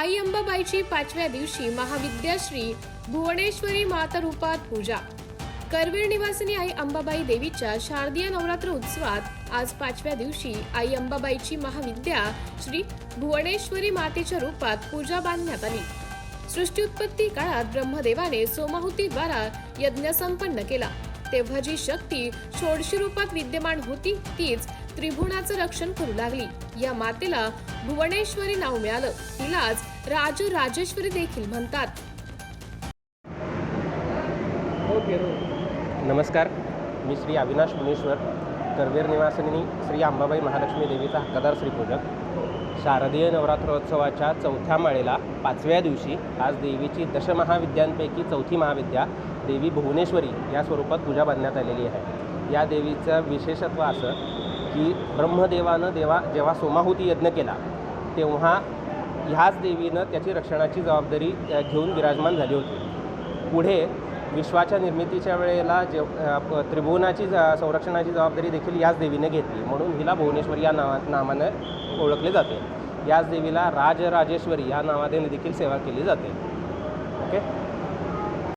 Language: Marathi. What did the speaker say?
आई अंबाबाईची पाचव्या दिवशी महाविद्याश्री भुवनेश्वरी मातरूपात पूजा. करवीर निवासिनी आई अंबाबाई देवीच्या शारदीय नवरात्र उत्सवात आज पाचव्या दिवशी आई अंबाबाईची महाविद्या श्री भुवनेश्वरी मातेच्या रूपात पूजा बांधण्यात आली. सृष्टी उत्पत्ती काळात ब्रह्मदेवाने सोमाहुतीद्वारा यज्ञ संपन्न केला. तेव्हा जी शक्ती षोडशी रूपात विद्यमान होती तीच त्रिभुवनाचं रक्षण करू लागली. या मातेला भुवनेश्वरी नाव मिळालं. तिलाच राज राजेश्वरी देखील म्हणतात. नमस्कार. मी श्री अविनाश मुनेश्वर करवीर निवासिनी श्री अंबाबाई महालक्ष्मी देवीचा हक्कादार श्रीपूजक. शारदीय नवरात्रोत्सवाच्या चौथ्या माळेला पाचव्या दिवशी आज देवीची दशमहाविद्यांपैकी चौथी महाविद्या देवी भुवनेश्वरी या स्वरूपात पूजा बांधण्यात आलेली आहे. या देवीचं विशेषत्व असं की ब्रह्मदेवानं देवा जेव्हा सोमाहुती यज्ञ केला तेव्हा ह्याच देवीनं त्याची रक्षणाची जबाबदारी घेऊन विराजमान झाली होती. पुढे विश्वाच्या निर्मितीच्या वेळेला जे त्रिभुवनाची ज- संरक्षणाची जबाबदारी देखील याच देवीने घेतली. म्हणून हिला भुवनेश्वरी या नावा नावानं ओळखले जाते. याच देवीला राजराजेश्वरी या नावाने देखील सेवा केली जाते. ओके?